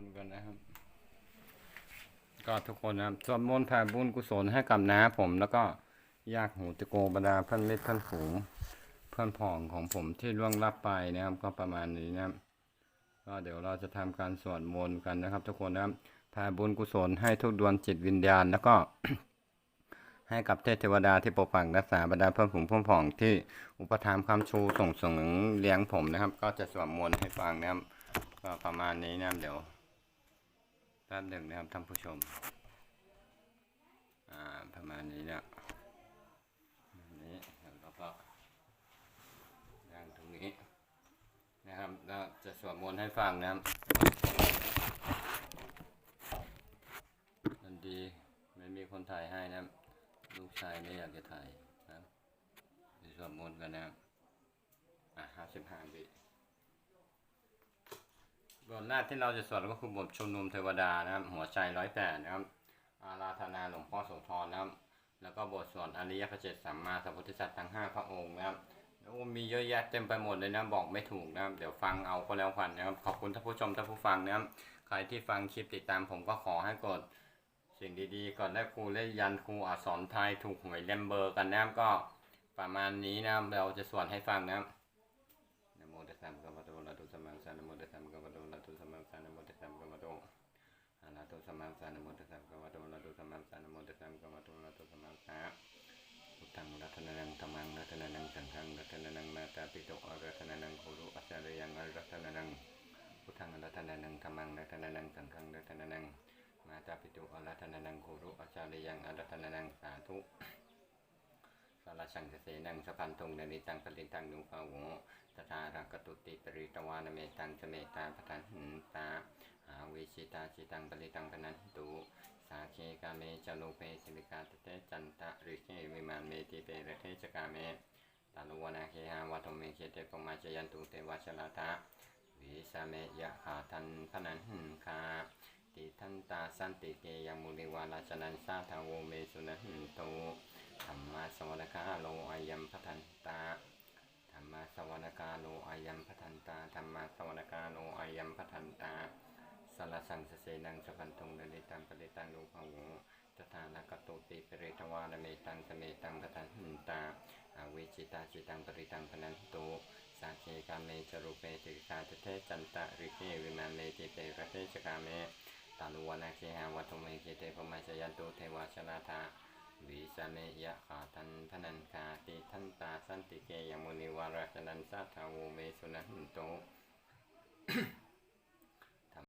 นต์กันนะครับ ก็ทุกคนนะครับสวดมนต์แผ่บุญกุศลให้กับน้าผมแล้วก็ญาติหูตะโกบรรดาเพื่อนมิตรเพื่อนฝูงเพื่อนพ้องของผมที่ล่วงลับไปนะครับ ก็ประมาณนี้นะครับก็เดี๋ยวเราจะทำการสวดมนต์กันนะครับ ทุกคนนะครับแผ่บุญกุศลให้ทุกดวงจิตวิญญาณ แล้วก็ ให้กับเทพเทวดาที่ปกปักรักษาบรรดาเพื่อนฝูงเพื่อนพ้องที่อุปถัมภ์คำชูส่งสริมเลี้ยงผมนะครับ ก็จะสวดมนต์ให้ฟังนะครับก็ประมาณนี้นะครับเดี๋ยว แป๊บหนึ่งนะครับท่านผู้ชม อ่า ประมาณนี้นะนนี้แล้วก็ย่างตรงนี้ นะครับแล้วจะสวดมนต์ให้ฟังนะครับมันดีไม่มีคนถ่ายให้นะลูกชายไม่อยากจะถ่ายนะสวดมนต์กันนะครับอะห้าสิบห้าวิ บทแรกที่เราจะสวดก็คือบทชุมนุมเทวดานะครับ หัวใจร้อยแปดนะครับ อาราธนาหลวงพ่อโสธรนะครับ แล้วก็บทสวดอริยพระเจตสัมมาสัมพุทธสัตว์ทั้งห้าพระองค์นะครับแล้วมีเยอะแยะเต็มไปหมดเลยนะบอกไม่ถูกนะครับ เดี๋ยวฟังเอาก็แล้วกันนะครับ ขอบคุณท่านผู้ชมท่านผู้ฟังนะครับ ใครที่ฟังคลิปติดตามผมก็ขอให้กด สิ่งดีๆก่อนได้ครูได้ยันครูอักษรไทยถูกหวยเลมเบอร์กันนะครับก็ประมาณนี้นะครับเราจะสวดให้ฟังนะครับ นะโมตัสสะโตอะระหะโตสัมมาสัมพุทธัสสะนะโมตัสสะภะคะวะโตอะระหะโตสัมมาสัมพุทธัสสะนะโมตัสสะภะคะวะโตอะระหะโตสัมมาสัมพุทธัสสะภะคะวะโตอะระหะโตสัมมาสัมพุทธัสสะภะคะวะโตอะระหะโตสัมมาสัมพุทธังรัตนังธรรมังรัตนังสังฆังรัตนังมาตาปิโตอรัตนังโครุอัจฉริยังรัตนังพุทธังรัตนังธรรมังรัตนังสังฆังรัตนังมาตาปิโตอรัตนังโครุอัจฉริยังรัตนังสาธุ สารสังเสนังสะพันตุงนนิตังปลิตังนุภาโวตถารักตุติปริตวานเมตังสเมตาปทันหินตาอาวิชิตาชิตังปริตังปนันตุสาเคกาเมจโลเปสิลิกาตเตจันตะริเกวิมานเมติเตระเทจกาเมตาลุวนาเคหาวัตเมเชเตปมาจยันตุเตวชลาตะวิสาเมยะขาทันพนันหินคาติทันตาสันติเกยังมุนิวาลาชนันสาทาวเมสุนันโต วรคาโลอายัมพัทันตาธรรมาสวรกาโลอายัมพัทันตาธรรมาสวรกาโลอายัมพัทันตาสารสังสเสนังสพันธงเดลิตังปริตังลูพังตถานักตุติปริทวานเมตังสเมตังพทันหินตาอาวิจิตาจิตังปริตังพนันตุสาเคกาเมจรูเปติกาตเทจันตะริเกวิมานเมติเตระเทจกาเมตาลุวนาเคหาวัตเมเกเตปมาจยันตุเทวาชนาธา วิสเมยะขาทันพนันคาติทันตาสันติเกยมุนิวาราชนันสาทาวเมสุนันโต